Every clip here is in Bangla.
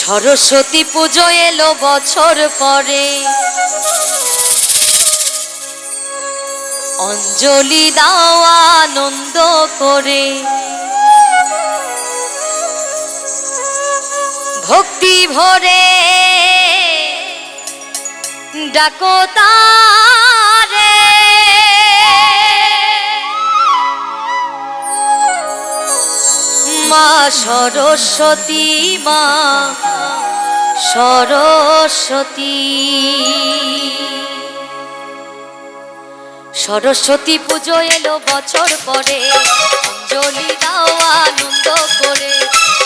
সরস্বতী পুজো এলো বছর পরে। অঞ্জলি দাও আনন্দ করে। ভক্তি ভরে ডাকো মা, সরস্বতী মা, সরস্বতী। সরস্বতী পুজো এলো বছর পরে, অঞ্জলি দাও, আনন্দ করে।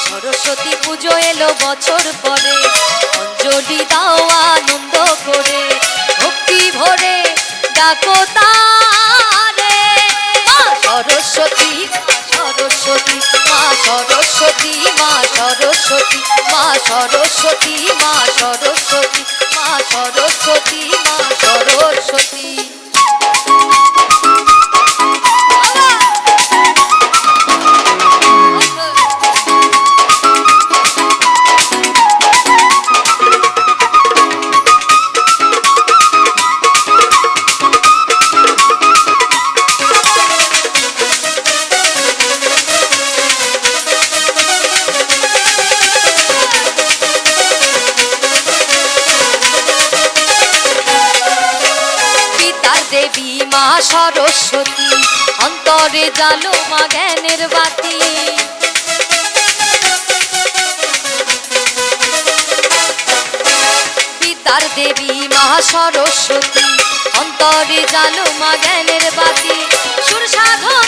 সরস্বতী পুজো এলো বছর পরে, অঞ্জলি দাও, আনন্দ করে। ভক্তি ভরে ডাকো সরস্বতী সরস্বতী মা সরস্বতী মা সরস্বতী মা সরস্বতী মা সরস্বতী মা সরস্বতী মা সরস্বতী দেবী মা সরস্বতী, অন্তরে জালো মা জ্ঞানের বাতি। পিতার দেবী মা সরস্বতী, অন্তরে জালো মা জ্ঞানের বাতি। সুর সাধনায়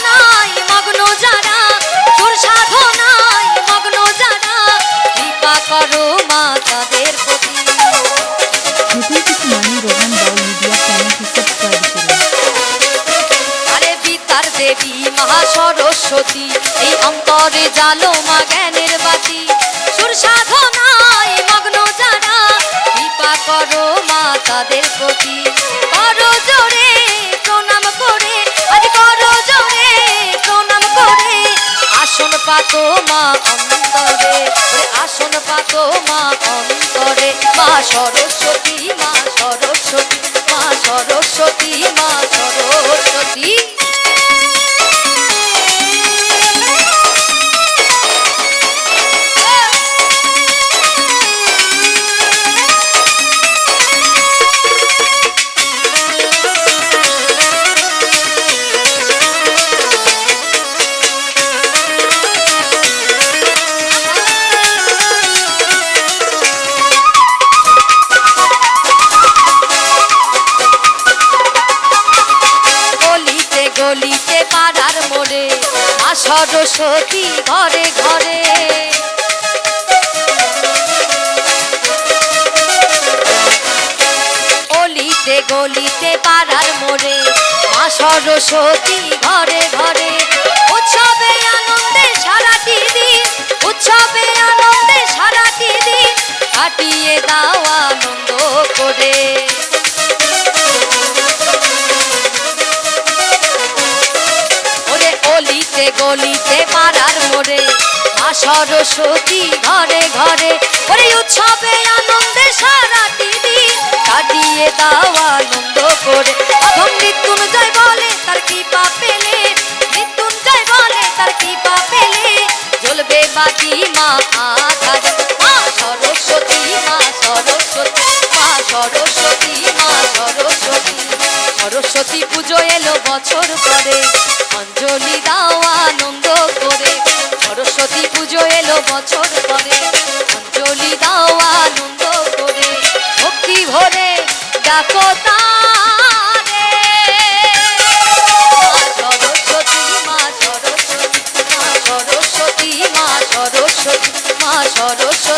মহা সরস্বতী, এই অন্তরে জালো মা জ্ঞানের বাতি। সুর সাধনায় মগ্ন যারা, কৃপা করো মা তাদের প্রতি। করো জোরে, প্রণাম করে, আজ করো জোরে, প্রণাম করে। আসন পাতো মা অন্তরে, আসন পাতো মা অন্তরে। মা সরস্বতী মা সরস্বতী মা সরস্বতী। গলিতে পাড়ার মোড়ে মা সরস্বতী ঘরে ঘরে। অলিতে গলিতে পাড়ার মোড়ে মা সরস্বতী ঘরে ঘরে। অলিতে গলিতে পাড়ার মোড়ে, মা সরস্বতী ঘরে ঘরে। ওরে উৎসবে আনন্দে সারা দিন কাটিয়ে দাও আনন্দ করে। অধম মৃত্যুঞ্জয় বলে তার কৃপা পেলে মৃত্যুঞ্জয় বলে তার কৃপা পেলে, জ্বলবে বাকি সরস্বতী পুজো এলো বছর পরে। অঞ্জলি দাও আনন্দ করে। সরস্বতী পুজো এলো বছর পরে। অঞ্জলি দাও আনন্দ করে। ভক্তি ভরে ডাকো সরস্বতী, মা সরস্বতী মা সরস্বতী মা সরস্বতী।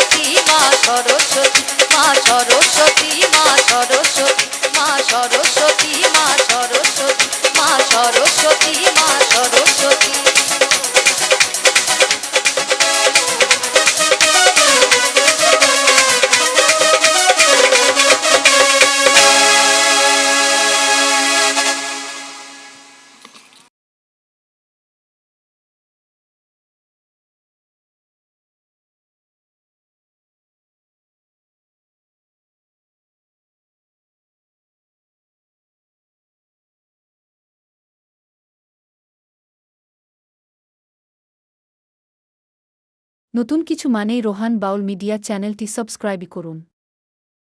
নতুন কিছু মানেই রোহান বাউল মিডিয়া চ্যানেলটি সাবস্ক্রাইব করুন।